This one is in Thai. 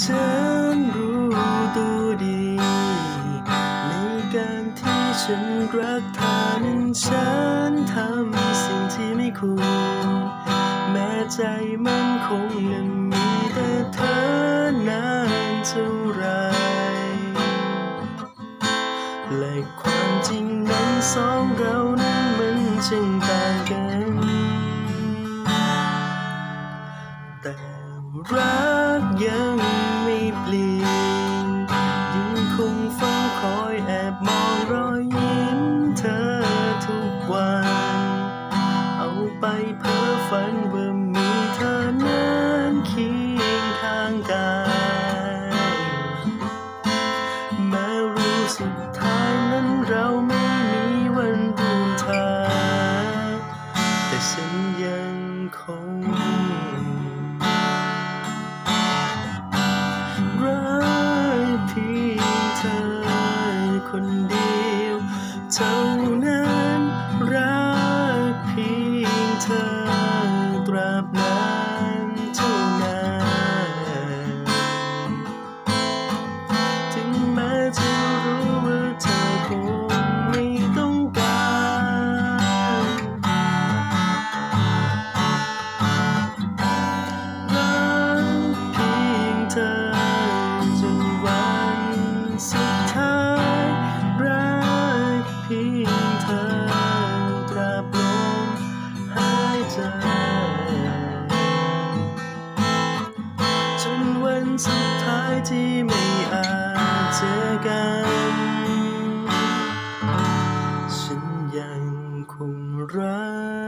ฉันรู้ตัวดี ในการที่ฉันรักเธอนั้นฉันทำสิ่งที่ไม่ควร แม้ใจมันคงนั้นมีแต่เธอนานเท่าไรและความจริงนั้นสองเรานั้นมันจึงต่างกันแต่ รักยังไม่เปลี่ยนยังคงเฝ้าคอยแอบมองรอยยิ้มเธอทุกวัน เอาไปเพ้อฝันว่ามีเธอนั้นเคียงข้างกายแม้รู้สุดท้ายนั้นเราไม่ เท่านั้นรักเพียงเธอ เจนวันสุดท้ายที่ไม่อาจเจอกัน ฉันยังคงรัก